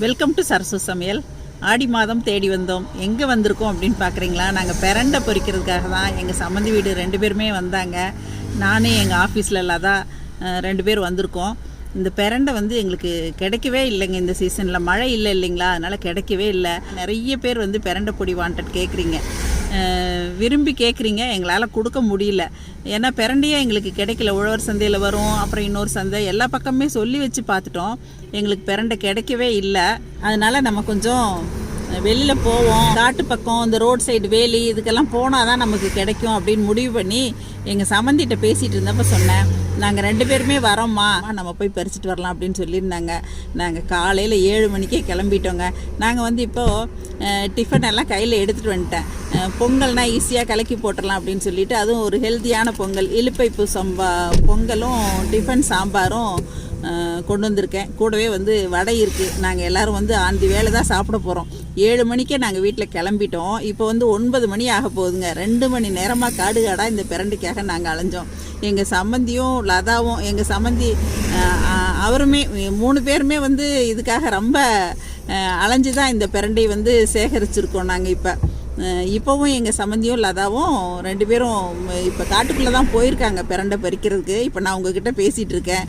Welcome to Sarasu சமையல் ஆடி மாதம் தேடி வந்தோம். எங்கே வந்திருக்கோம் அப்படின்னு பார்க்குறீங்களா நாங்கள் பெரண்டை பொறிக்கிறதுக்காக தான் எங்கள் சம்மந்தி வீடு ரெண்டு பேருமே வந்தாங்க. நானே எங்கள் ஆஃபீஸில் இல்லாதா ரெண்டு பேர் வந்திருக்கோம். இந்த பெரண்டை வந்து எங்களுக்கு கிடைக்கவே இல்லைங்க. இந்த சீசனில் மழை இல்லை இல்லைங்களா? அதனால் கிடைக்கவே இல்லை. நிறைய பேர் வந்து பெரண்டை பொடி வாண்டட் கேட்குறீங்க விரும்பி கேட்குறீங்க எங்களால் கொடுக்க முடியல. ஏன்னா பிறண்டியே எங்களுக்கு கிடைக்கல. உழவர் சந்தையில் வரும் அப்புறம் இன்னொரு சந்தை எல்லா பக்கமே சொல்லி வச்சு பார்த்துட்டோம். எங்களுக்கு பிறண்டை கிடைக்கவே இல்லை. அதனால் நம்ம கொஞ்சம் வெளியில் போவோம். காட்டு பக்கம் இந்த ரோட் சைடு வேலி இதுக்கெல்லாம் போனால் தான் நமக்கு கிடைக்கும் அப்படின்னு முடிவு பண்ணி எங்கள் சம்மந்திட்ட பேசிகிட்டு இருந்தப்போ சொன்னேன். நாங்கள் ரெண்டு பேருமே வரோம்மா. நம்ம போய் பறிச்சுட்டு வரலாம் அப்படின்னு சொல்லியிருந்தாங்க. நாங்கள் காலையில் ஏழு மணிக்கே கிளம்பிட்டோங்க. நாங்கள் வந்து இப்போது டிஃபன் எல்லாம் கையில் எடுத்துகிட்டு வந்துட்டேன். பொங்கல்னால் ஈஸியாக கலக்கி போட்டுடலாம் அப்படின்னு சொல்லிட்டு அதுவும் ஒரு ஹெல்த்தியான பொங்கல். இழுப்பைப்பு சம்பா பொங்கலும் டிஃபன் சாம்பாரும் கொண்டு வந்திருக்கேன். கூடவே வந்து வடை இருக்குது நாங்கள் எல்லோரும் வந்து ஆந்தி வேலை தான் சாப்பிட போகிறோம் ஏழு மணிக்கே நாங்கள் வீட்டில் கிளம்பிட்டோம். இப்போ வந்து ஒன்பது மணி ஆக போகுதுங்க. ரெண்டு மணி நேரமாக காடு காடாக இந்த பிரண்டைக்காக நாங்கள் அலைஞ்சோம். எங்கள் சம்மந்தியும் லதாவும் எங்கள் சம்மந்தி அவருமே மூணு பேருமே வந்து இதுக்காக ரொம்ப அலைஞ்சு தான் இந்த பிரண்டை வந்து சேகரிச்சிருக்கோம் நாங்கள் இப்போ. இப்போவும் எங்கள் சம்மந்தியும் லதாவும் ரெண்டு பேரும் இப்போ காட்டுக்குள்ளே தான் போயிருக்காங்க பிரண்டை பறிக்கிறதுக்கு. இப்போ நான் உங்ககிட்ட பேசிகிட்டு இருக்கேன்.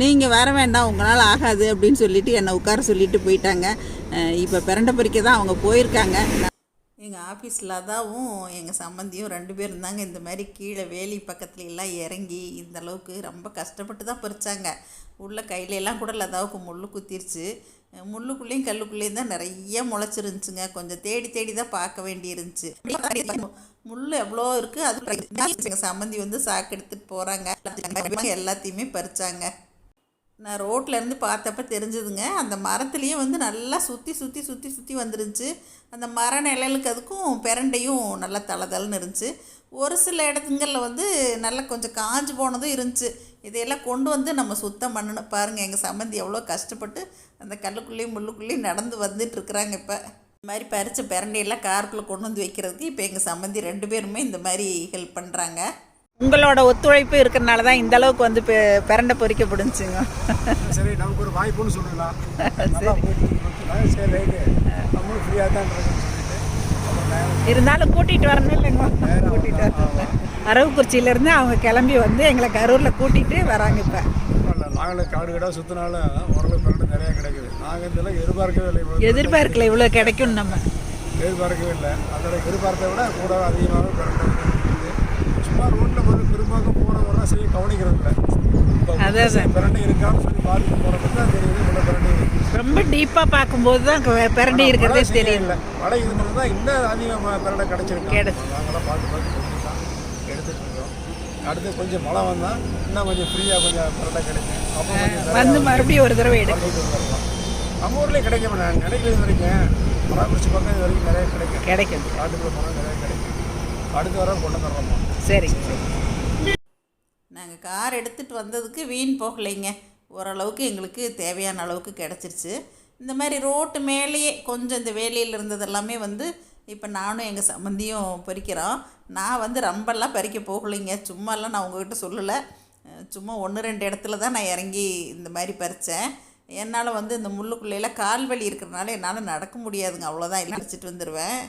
நீங்கள் வர வேண்டாம் உங்களால் ஆகாது அப்படின்னு சொல்லிட்டு என்னை உட்கார சொல்லிட்டு போயிட்டாங்க. இப்போ பிரண்டை பறிக்க தான் அவங்க போயிருக்காங்க. எங்கள் ஆஃபீஸில் அதாவும் எங்கள் சம்மந்தியும் ரெண்டு பேர் இருந்தாங்க. இந்த மாதிரி கீழே வேலி பக்கத்துல எல்லாம் இறங்கி இந்த அளவுக்கு ரொம்ப கஷ்டப்பட்டு தான் பறிச்சாங்க. உள்ள கையில எல்லாம் கூட லதாவுக்கு முள் குத்திருச்சு. முள்ளுக்குள்ளேயும் கல்லுக்குள்ளேயும் தான் நிறைய முளைச்சிருந்துச்சுங்க. கொஞ்சம் தேடி தேடி தான் பார்க்க வேண்டி இருந்துச்சு முள் எவ்வளோ இருக்குது அது எங்கள் சம்மந்தி வந்து சாக்கு எடுத்துகிட்டு போகிறாங்க எல்லாத்தையுமே பறிச்சாங்க. நான் ரோட்லேருந்து பார்த்தப்ப தெரிஞ்சதுங்க. அந்த மரத்துலேயே வந்து நல்லா சுற்றி சுற்றி சுற்றி சுற்றி வந்துருந்துச்சு. அந்த மர நிழலுக்கு அதுக்கும் பிரண்டையும் நல்லா தளதளன்னு இருந்துச்சு. ஒரு சில இடத்துங்களில் வந்து நல்லா கொஞ்சம் காஞ்சு போனதும் இருந்துச்சு. இதையெல்லாம் கொண்டு வந்து நம்ம சுத்தம் பண்ணணும். பாருங்கள் எங்கள் சம்மந்தி எவ்வளோ கஷ்டப்பட்டு அந்த கல்லுக்குள்ளேயும் முள்ளுக்குள்ளேயும் நடந்து வந்துட்டு இருக்கிறாங்க இப்போ. இந்த மாதிரி பறித்த பிரண்டையெல்லாம் காருக்குள்ளே கொண்டு வந்து வைக்கிறதுக்கு இப்போ எங்கள் சம்மந்தி ரெண்டு பேருமே இந்த மாதிரி ஹெல்ப் பண்ணுறாங்க உங்களோட ஒத்துழைப்பு இருக்கிறனால தான் இந்த அளவுக்கு வந்து பெ- பிரண்டை பொறிக்க முடிஞ்சுங்க சரி நமக்கு ஒரு வாய்ப்புன்னு சொல்லலாம். சரி. ரைட்டு. நம்மளும் ஃப்ரீயாக தான் இருந்தாலும் கூட்டிகிட்டு வரணும் இல்லைங்க. கூட்டிகிட்டு வரணும். அரவக்குறிச்சியிலேருந்து அவங்க கிளம்பி வந்து எங்களை கரூரில் கூட்டிகிட்டு வராங்க இப்போ. நாங்களும் காடு கடை சுற்றினாலும் ஓரளவு பிறகு நிறையா கிடைக்குது. நாங்கள் இதெல்லாம் எதிர்பார்க்கவே இல்லை எதிர்பார்க்கல இவ்வளோ கிடைக்கும் நம்ம. எதிர்பார்க்கவே இல்லை. அதோட எதிர்பார்த்த விட கூட அதிகமாக பிறகு சும்மா ரோட்டில் போய் பெரும்பாலும் வர செய்ய கவனிக்கிறது இல்லை அதான். பிரண்டை இருக்கான்னு சொல்லி பார்த்து போகிறப்ப தான் தெரியுது இவ்வளோ பிரண்டை ரொம்ப டீப்பாக பார்க்கும்போது தான் பிரண்டி இருக்கிறதே மழை இல்லை. மழை இருந்தது தான் இன்னும் அதிகமாக பிரண்டை கிடைச்சிருக்கு? கிடைச்சு. நாங்களாம் பார்த்து பார்த்து தான் இருக்கோம். அடுத்து கொஞ்சம் மழை வந்தால் இன்னும் கொஞ்சம் ஃப்ரீயாக கொஞ்சம் பிரண்டை கிடைக்கும். அப்போ வந்து மறுபடியும் ஒரு தடவை எடு. வாங்கிட்டு வந்துடலாம். நம்ம ஊர்லேயே கிடைக்க மாட்டாங்க கிடைக்கிறது வரைக்கும் பராமரிச்சு பக்கம் இது வரைக்கும் நிறைய கிடைக்கும். கிடைக்கும். காட்டுக்குள்ள போனால் நிறைய கிடைக்கும். அடுத்த வாரம் கொண்டு வந்துடுறோம்மா சரி. நாங்கள் கார் எடுத்துகிட்டு வந்ததுக்கு வீண் போகலைங்க. ஓரளவுக்கு எங்களுக்கு தேவையான அளவுக்கு கிடச்சிருச்சு. இந்த மாதிரி ரோட்டு மேலேயே கொஞ்சம் இந்த வேலையில் இருந்தது எல்லாமே வந்து இப்போ நானும் எங்கள் சம்மந்தியும் பறிக்கிறோம். நான் வந்து ரொம்பலாம் பறிக்க போகலைங்க. சும்மாலாம் நான் உங்ககிட்ட சொல்லலை. சும்மா ஒன்று ரெண்டு இடத்துல தான் நான் இறங்கி இந்த மாதிரி பறித்தேன் என்னால் வந்து இந்த முள்ளுக்குள்ளையில் கால் வலி இருக்கிறனால என்னால் நடக்க முடியாதுங்க. அவ்வளோதான் எல்லாம் அடிச்சிட்டு வந்துடுவேன்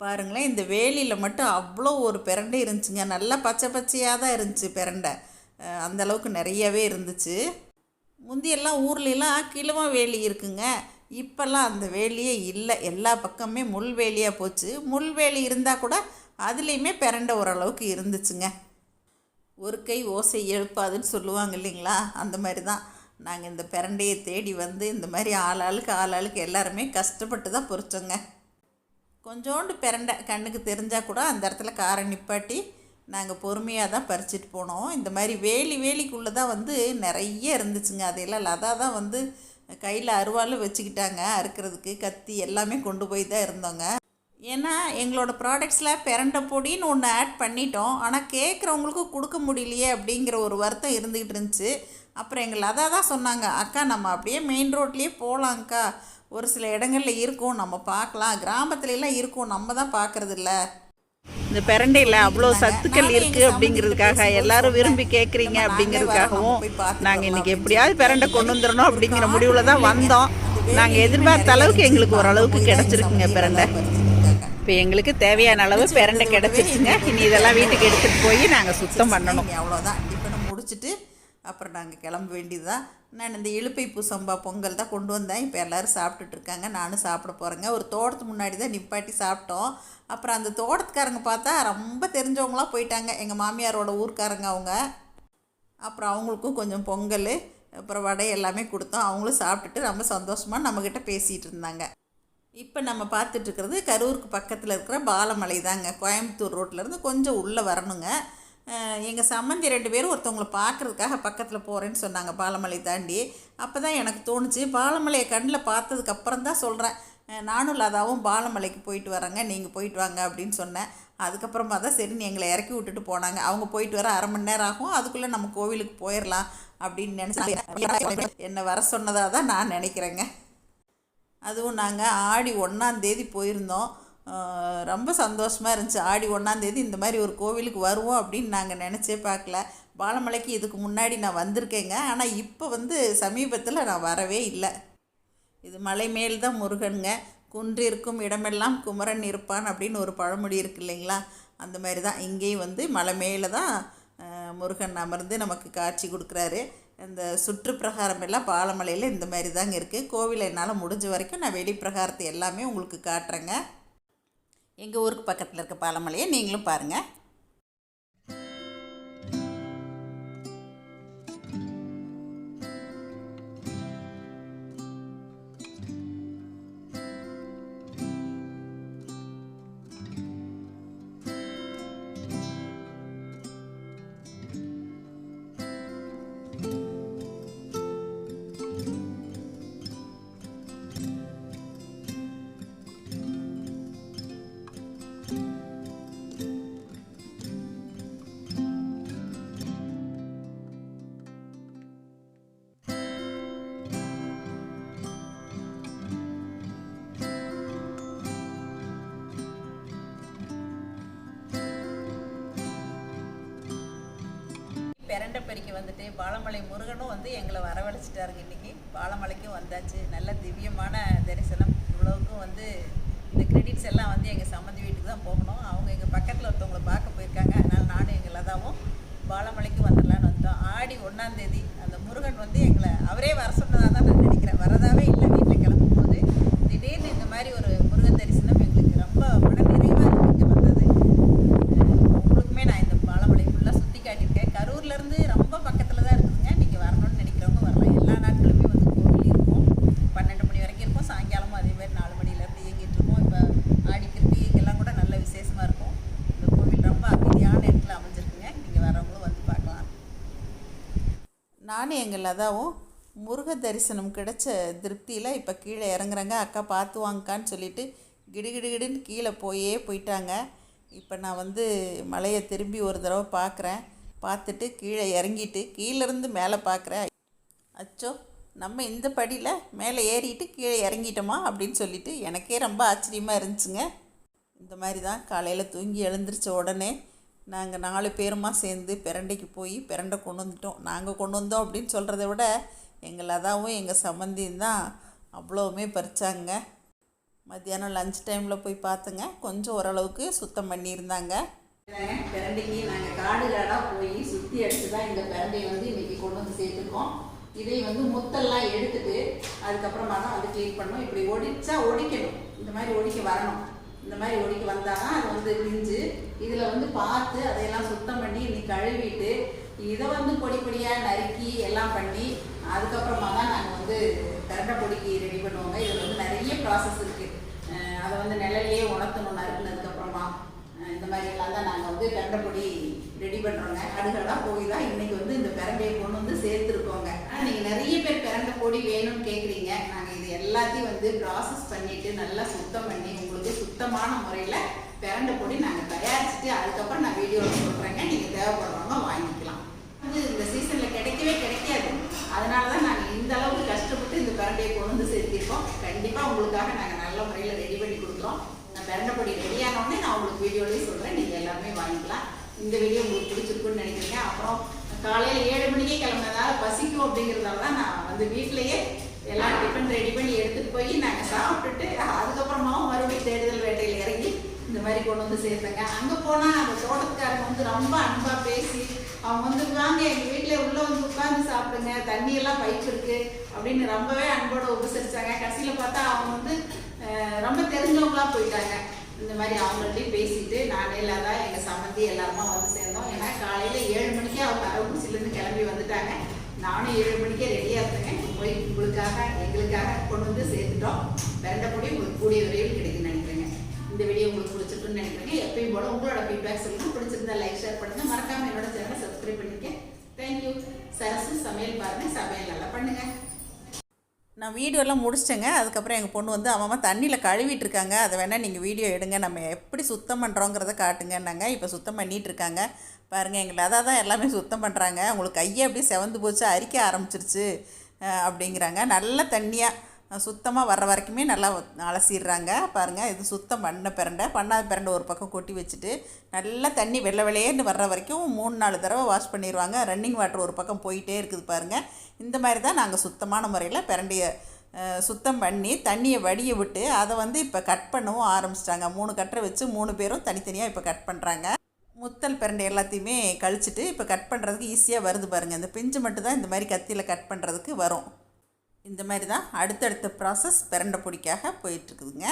பாருங்களேன் இந்த வேலியில் மட்டும் அவ்வளோ ஒரு பிரண்டை இருந்துச்சுங்க. நல்லா பச்சை பச்சையாக தான் இருந்துச்சு பிரண்டை. அந்தளவுக்கு நிறையவே இருந்துச்சு. முந்தியெல்லாம் ஊர்லெலாம் கிழமை வேலி இருக்குங்க. இப்போல்லாம் அந்த வேலியே இல்லை. எல்லா பக்கமே முள் வேலியாக போச்சு. முள் வேலி இருந்தால் கூட அதுலேயுமே பிரண்டை ஓரளவுக்கு இருந்துச்சுங்க. ஒரு கை ஓசை எழுப்பாதுன்னு சொல்லுவாங்க இல்லைங்களா? அந்த மாதிரி தான். நாங்கள் இந்த பிரண்டையை தேடி வந்து இந்த மாதிரி ஆளாளுக்கு ஆளாளுக்கு எல்லாருமே கஷ்டப்பட்டு தான் பொறிச்சோங்க. கொஞ்சோண்டு பிரண்டை கண்ணுக்கு தெரிஞ்சால் கூட அந்த இடத்துல காரை நிப்பாட்டி நாங்கள் பொறுமையாக தான் பறிச்சிட்டு போனோம். இந்த மாதிரி வேலி வேலிக்குள்ளே தான் வந்து நிறைய இருந்துச்சுங்க. அதையெல்லாம் லதா தான் வந்து கையில் அருவாலும் வச்சுக்கிட்டாங்க. அறுக்கிறதுக்கு கத்தி எல்லாமே கொண்டு போய் தான் இருந்தோங்க. ஏன்னா எங்களோட ப்ராடக்ட்ஸில் பிறண்ட பொடின்னு ஒன்று ஆட் பண்ணிட்டோம். ஆனால் கேட்குறவங்களுக்கும் கொடுக்க முடியலையே அப்படிங்கிற ஒரு வருத்தம் இருந்துக்கிட்டு இருந்துச்சு. அப்புறம் எங்கள் லதா தான் சொன்னாங்க அக்கா நம்ம அப்படியே மெயின் ரோட்லேயே போகலாங்க்கா ஒரு சில இடங்களில் இருக்கும். நம்ம பார்க்கலாம். கிராமத்துல எல்லாம் இருக்கும். நம்ம தான் பார்க்கறது இல்ல இந்த பிரண்டையில் அவ்வளோ சத்துக்கள் இருக்குது அப்படிங்கிறதுக்காக எல்லாரும் விரும்பி கேட்குறீங்க அப்படிங்கிறதுக்காகவும் நாங்கள் இன்றைக்கி எப்படியாவது பிரண்டை கொண்டு வந்துடணும் அப்படிங்கிற முடிவில் தான் வந்தோம். நாங்கள் எதிர்பார்த்த அளவுக்கு எங்களுக்கு ஓரளவுக்கு கிடச்சிருக்குங்க பிரண்டை. இப்போ எங்களுக்கு தேவையான அளவு பிரண்டை கிடச்சிருச்சுங்க. இனி இதெல்லாம் வீட்டுக்கு எடுத்துகிட்டு போய் நாங்கள் சுத்தம் பண்ணணும். அவ்வளோதான் டிஃபனை முடிச்சுட்டு அப்புறம் நாங்கள் கிளம்ப வேண்டியது தான் நான் இந்த இழுப்பை பூசம்பா பொங்கல் தான் கொண்டு வந்தேன். இப்போ எல்லோரும் சாப்பிட்டுட்ருக்காங்க நானும் சாப்பிட போகிறேங்க ஒரு தோட்டத்து முன்னாடி தான் நிப்பாட்டி சாப்பிட்டோம். அப்புறம் அந்த தோட்டத்துக்காரங்க பார்த்தா ரொம்ப தெரிஞ்சவங்களாம் போயிட்டாங்க. எங்கள் மாமியாரோட ஊர்க்காரங்க அவங்க. அப்புறம் அவங்களுக்கும் கொஞ்சம் பொங்கல் அப்புறம் வடை எல்லாமே கொடுத்தோம். அவங்களும் சாப்பிட்டுட்டு ரொம்ப சந்தோஷமாக நம்மக்கிட்ட பேசிகிட்டு இருந்தாங்க. இப்போ நம்ம பார்த்துட்ருக்கிறது கரூருக்கு பக்கத்தில் இருக்கிற பாலமலை தாங்க. கோயம்புத்தூர் ரோட்டிலேருந்து கொஞ்சம் உள்ளே வரணுங்க. எங்கள் சம்மந்தி ரெண்டு பேரும் ஒருத்தவங்களை பார்க்குறதுக்காக பக்கத்தில் போகிறேன்னு சொன்னாங்க பாலமலை தாண்டி. அப்போ தான் எனக்கு தோணுச்சு பாலமலையை கண்ணில் பார்த்ததுக்கப்புறம் தான் சொல்கிறேன் நானும் லதாவும் பாலமலைக்கு போயிட்டு வரேங்க நீங்கள் போயிட்டு வாங்க அப்படின்னு சொன்னேன். அதுக்கப்புறமா தான் சரின்னு எங்களை இறக்கி விட்டுட்டு போனாங்க. அவங்க போயிட்டு வர அரை மணி நேரம் ஆகும் அதுக்குள்ளே நம்ம கோவிலுக்கு போயிடலாம் அப்படின்னு நினச்சி என்னை வர சொன்னதாக தான் நான் நினைக்கிறேங்க. அதுவும் நாங்கள் ஆடி ஒன்றாந்தேதி போயிருந்தோம். ரொம்ப சந்தோஷமாக இருந்துச்சு. ஆடி ஒன்றாந்தேதி இந்த மாதிரி ஒரு கோவிலுக்கு வருவோம் அப்படின்னு நாங்கள் நினச்சே பார்க்கல. பாலமலைக்கு இதுக்கு முன்னாடி நான் வந்திருக்கேங்க. ஆனால் இப்போ வந்து சமீபத்தில் நான் வரவே இல்லை. இது மலை மேல் தான் முருகனுங்க. குன்றிருக்கும் இடமெல்லாம் குமரன் இருப்பான் அப்படின்னு ஒரு பழமொழி இருக்கு இல்லைங்களா? அந்த மாதிரி தான். இங்கேயும் வந்து மலை மேலே தான் முருகன் அமர்ந்து நமக்கு காட்சி கொடுக்குறாரு. இந்த சுற்றுப்பிரகாரம் எல்லாம் பாலமலையில் இந்த மாதிரி தாங்க இருக்குது கோவிலை என்னால் முடிஞ்ச வரைக்கும் நான் வெளிப்பிரகாரத்தை எல்லாமே உங்களுக்கு காட்டுறேங்க. எங்கள் ஊருக்கு பக்கத்தில் இருக்க பாலமலையை நீங்களும் பாருங்கள் பிரண்டை வந்துட்டு பாலமலை முருகனும் வந்து எங்களை வரவழைச்சிட்டாருங்க இன்னைக்கு. பாலமலைக்கும் வந்தாச்சு. நல்ல திவ்யமான தரிசனம். இவ்வளவுக்கும் வந்து இந்த கிரெடிட்ஸ் எல்லாம் வந்து எங்கள் சம்மந்தி வீட்டுக்கு தான் போகணும். அவங்க எங்கள் பக்கத்தில் ஒருத்தவங்களை பார்க்க போயிருக்காங்க. அதனால் நானும் எங்கள் லதாவும் பாலமலைக்கு வந்துடலான்னு வந்தோம் ஆடி ஒன்றாந்தேதி அந்த முருகன் வந்து எங்களை அவரே வர சொன்னதாக தான் நான் நினைக்கிறேன் வரதாவே இல்லை வீட்டில் கிளம்பும் போது திடீர்னு இந்த மாதிரி ஒரு முருகன் தரிசனம் எங்களுக்கு ரொம்ப மன நிறைவாக இங்கே வந்தது உங்களுக்குமே நான் இந்த பாலமலை ஃபுல்லாக சுற்றி காட்டியிருக்கேன் கரூர்லேருந்து ரொம்ப பக்கத்தில் தான் இருக்குதுங்க நீங்கள் வரணும்னு நினைக்கிறவங்க வரலாம் எல்லா நாட்களுமே வந்து கோவில் இருக்கும் பன்னெண்டு மணி வரைக்கும் இருக்கும் சாயங்காலமும் அதே மாதிரி நாலு மணிலேருந்து இயங்கிட்டு இருக்கோம் இப்போ ஆடி கிருத்திகைக்கெல்லாம் கூட நல்ல விசேஷமாக இருக்கும் இந்த கோவில் ரொம்ப அமைதியான இடத்துல அமைஞ்சிருக்குங்க நீங்கள் வரவங்களும் வந்து பார்க்கலாம் நானும் எங்கள் லதாவும் முருக தரிசனம் கிடைச்ச திருப்தியில் இப்போ கீழே இறங்குறாங்க. அக்கா பார்த்து வாங்கக்கான்னு சொல்லிட்டு கிடுகிடுகிடுன்னு கீழே போயே போயிட்டாங்க. இப்போ நான் வந்து மலையை திரும்பி ஒரு தடவை பார்க்குறேன் பார்த்துட்டு கீழே இறங்கிட்டு கீழேருந்து மேலே பார்க்குறேன் அச்சோ நம்ம இந்த படியில் மேலே ஏறிட்டு கீழே இறங்கிட்டோமா அப்படின்னு சொல்லிட்டு எனக்கே ரொம்ப ஆச்சரியமாக இருந்துச்சுங்க. இந்த மாதிரி தான் காலையில் தூங்கி எழுந்திரிச்ச உடனே நாங்கள் நாலு பேருமா சேர்ந்து பிரண்டைக்கு போய் பிரண்டை கொண்டு வந்துட்டோம். நாங்கள் கொண்டு வந்தோம் அப்படின்னு சொல்கிறத விட எங்கள் அதாவும் எங்கள் சம்மந்தியும் தான் அவ்வளோவுமே பறிச்சாங்க. மத்தியானம் லஞ்ச் டைமில் போய் பார்த்துங்க. கொஞ்சம் ஓரளவுக்கு சுத்தம் பண்ணியிருந்தாங்க. பிரண்டைக்கு நாங்கள் காடுகளாக போய் சுற்றி அடித்து தான் இந்த பிரண்டையை வந்து இன்றைக்கி கொண்டு வந்து சேர்த்துருக்கோம். இதை வந்து முத்தெல்லாம் எடுத்துட்டு அதுக்கப்புறமா தான் வந்து க்ளீன் பண்ணணும். இப்படி ஒடிச்சா ஒடிக்கணும். இந்த மாதிரி ஒடிக்க வரணும். இந்த மாதிரி ஒடிக்கு வந்தாங்கன்னா அது வந்து பிஞ்சு. இதில் வந்து பார்த்து அதையெல்லாம் சுத்தம் பண்ணி இன்னைக்கு கழுவிட்டு இதை வந்து பொடி பொடியாக நறுக்கி எல்லாம் பண்ணி அதுக்கப்புறமா தான் நாங்கள் வந்து கரண்டை பொடிக்கு ரெடி பண்ணுவோங்க. இதில் வந்து நிறைய ப்ராசஸ் இருக்குது அதை வந்து நிழல்லையே உணர்த்தணும் நறுக்குனதுக்கப்புறமா. இந்த மாதிரி எல்லாம் தான் நாங்கள் வந்து பிரண்டைப்பொடி ரெடி பண்ணுறோங்க அடுக்கடாக போய் தான் இன்னைக்கு வந்து இந்த பிரண்டையை கொண்டு வந்து சேர்த்துருக்கோங்க. ஆனால் நீங்கள் நிறைய பேர் பிரண்டை பொடி வேணும்னு கேட்குறீங்க நாங்கள் இது எல்லாத்தையும் வந்து ப்ராசஸ் பண்ணிட்டு நல்லா சுத்தம் பண்ணி உங்களுக்கு சுத்தமான முறையில் பிரண்டை பொடி நாங்கள் தயாரிச்சுட்டு அதுக்கப்புறம் நான் வீடியோவில் சொல்கிறேங்க நீங்கள் தேவைப்படுறவங்க வாங்கிக்கலாம். வந்து இந்த சீசனில் கிடைக்கவே கிடைக்காது. அதனால தான் நாங்கள் இந்த அளவுக்கு கஷ்டப்பட்டு இந்த பிரண்டையை கொண்டு வந்து சேர்த்திருக்கோம் கண்டிப்பாக உங்களுக்காக நாங்கள் நல்ல முறையில் ரெடி பண்ணி கொடுக்குறோம். நான் பிரண்டப்பொடி ரெடியானோடனே நான் உங்களுக்கு வீடியோலேயே சொல்கிறேன் நீங்கள் எல்லாமே வாங்கிக்கலாம். இந்த வீடியோ உங்களுக்கு பிடிச்சிருக்குன்னு நினைக்கிறேங்க. அப்புறம் காலையில் ஏழு மணிக்கே கிளம்புனதால பசிக்கும் அப்படிங்கிறதால தான் நான் வந்து வீட்டிலையே எல்லாம் டிஃபன் ரெடி பண்ணி எடுத்துகிட்டு போய் நாங்கள் சாப்பிட்டுட்டு அதுக்கப்புறமாவும் மறுபடியும் தேடுதல் வேட்டையில் இறங்கி இந்த மாதிரி கொண்டு வந்து சேர்த்தேங்க. அங்கே போனால் அந்த தோட்டத்துக்காரங்க வந்து ரொம்ப அன்பாக பேசி அவங்க வந்து வாங்க எங்கள் வீட்டில் உள்ளே வந்து உட்காந்து சாப்பிடுங்க தண்ணியெல்லாம் பைப் இருக்குது அப்படின்னு ரொம்பவே அன்போடு உபசரித்தாங்க கடைசியில் பார்த்தா அவங்க வந்து ரொம்ப தெரிஞ்சவங்களா போயிட்டாங்க. இந்த மாதிரி அவங்கள்ட்டையும் பேசிட்டு நானே இல்லாத எங்கள் சம்மந்தி எல்லாருமா வந்து சேர்ந்தோம். ஏன்னா காலையில் ஏழு மணிக்கே அவங்க அரவக்குறிச்சிலேருந்து கிளம்பி வந்துட்டாங்க. நானும் ஏழு மணிக்கே ரெடியாக இருந்தேங்க. போய் உங்களுக்காக எங்களுக்காக கொண்டு வந்து சேர்த்துட்டோம். விரண்ட பொடி உங்களுக்கு கூடிய விரைவில் கிடைக்கும்னு நினைக்கிறேங்க. இந்த வீடியோ உங்களுக்கு பிடிச்சிருக்குன்னு நினைக்கிறேங்க. எப்பயும் போல உங்களோட ஃபீட்பேக் சொல்லுங்க. பிடிச்சிருந்தா லைக் ஷேர் பண்ணுங்க. மறக்காம என்னோட சேனலை சப்ஸ்கிரைப் பண்ணிக்க தேங்க்யூ சரசு சமையல் பாருங்க. சமையல் நல்லா பண்ணுங்க. நான் வீடியோலாம் முடிச்சிட்டேங்க. அதுக்கப்புறம் எங்கள் பொண்ணு வந்து அம்மா தண்ணியில் கழுவிட்டு இருக்காங்க அதை வேணால் நீங்கள் வீடியோ எடுங்க. நம்ம எப்படி சுத்தம் பண்ணுறோங்கிறத காட்டுங்கன்னாங்க. இப்போ சுத்தம் பண்ணிட்டு இருக்காங்க பாருங்கள் எங்களை. அதான் தான் எல்லாமே சுத்தம் பண்ணுறாங்க உங்களுக்கு கையை அப்படியே செவந்து போச்சு. அரிக்க ஆரம்பிச்சிருச்சு. அப்படிங்கிறாங்க. நல்ல தண்ணியாக சுத்தமாக வர்ற வரைக்குமே நல்லா அலசிடுறாங்க. பாருங்கள் இது சுத்தம் பண்ண பிரண்டை பண்ணாத பிரண்டை ஒரு பக்கம் கொட்டி வச்சுட்டு நல்லா தண்ணி வெள்ளை வெள்ளையேன்னு வர்ற வரைக்கும் மூணு நாலு தடவை வாஷ் பண்ணிடுவாங்க. ரன்னிங் வாட்டர் ஒரு பக்கம் போயிட்டே இருக்குது பாருங்கள் இந்த மாதிரி தான் நாங்கள் சுத்தமான முறையில் பிரண்டையை சுத்தம் பண்ணி தண்ணியை வடிய விட்டு அதை வந்து இப்போ கட் பண்ணவும் ஆரம்பிச்சிட்டாங்க. மூணு கட்டரை வச்சு மூணு பேரும் தனித்தனியாக இப்போ கட் பண்ணுறாங்க முத்தல் பிரண்டை எல்லாத்தையுமே கழிச்சிட்டு இப்போ கட் பண்ணுறதுக்கு ஈஸியாக வருது பாருங்கள் இந்த பிஞ்சு மட்டும் தான் இந்த மாதிரி கத்தியில் கட் பண்ணுறதுக்கு வரும். இந்த மாதிரி தான் அடுத்தடுத்த ப்ராசஸ் பிரண்டை பிடிக்காக போயிட்டுருக்குதுங்க